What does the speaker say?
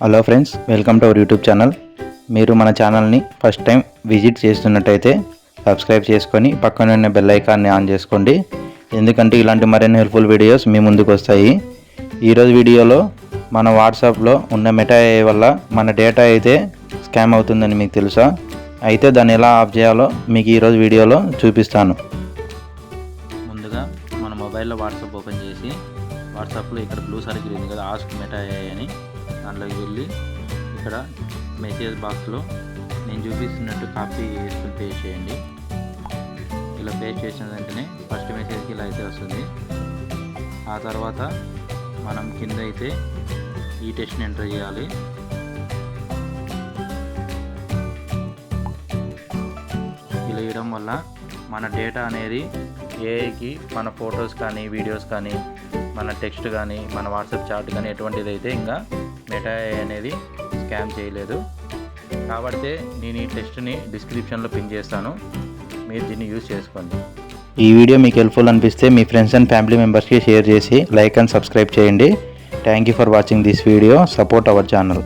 Hello friends welcome to our YouTube channel మీరు మన ఛానల్ని ఫస్ట్ టైం విజిట్ చేస్తున్నట్టయితే సబ్స్క్రైబ్ చేసుకొని పక్కన ఉన్న బెల్ ఐకాన్ని ఆన్ చేసుకోండి. ఎందుకంటే ఇలాంటి మరిన్ని హెల్ప్ఫుల్ వీడియోస్ మీ ముందుకు వస్తాయి. ఈరోజు వీడియోలో మన వాట్సాప్లో ఉన్న మెటా వల్ల మన డేటా అయితే స్కామ్ అవుతుందని మీకు తెలుసా? అయితే దాన్ని ఎలా ఆఫ్ చేయాలో మీకు ఈరోజు వీడియోలో చూపిస్తాను. ముందుగా మన మొబైల్లో వాట్సాప్ ఓపెన్ చేసి వాట్సాప్లో ఇక్కడ బ్లూ సర్కిల్ ఉంది కదా ఆస్క్ మెటా అని. దాంట్లోకి వెళ్ళి ఇక్కడ మెసేజ్ బాక్స్లో నేను చూపిస్తున్నట్టు కాపీ చేసుకుని పేస్ట్ చేయండి. ఇలా పేస్ట్ చేసిన వెంటనే ఫస్ట్ మెసేజ్కి ఇలా అయితే వస్తుంది. ఆ తర్వాత మనం కింద అయితే ఈ టెస్ట్ని ఎంటర్ చేయాలి. ఇలా వేయడం వల్ల మన డేటా అనేది ఏఐకి మన ఫొటోస్ కానీ వీడియోస్ కానీ మన టెక్స్ట్ కానీ మన వాట్సాప్ చాట్ కానీ ఎటువంటిది అయితే ఇంకా మెటా అనేది స్కామ్ చేయలేదు. కాబట్టి నేను ఈ టెస్ట్ని డిస్క్రిప్షన్లో పిన్ చేస్తాను. మీరు దీన్ని యూజ్ చేసుకోండి. ఈ వీడియో మీకు హెల్ప్ఫుల్ అనిపిస్తే మీ ఫ్రెండ్స్ అండ్ ఫ్యామిలీ మెంబర్స్కి షేర్ చేసి లైక్ అండ్ సబ్స్క్రైబ్ చేయండి. Thank you for watching this video support our channel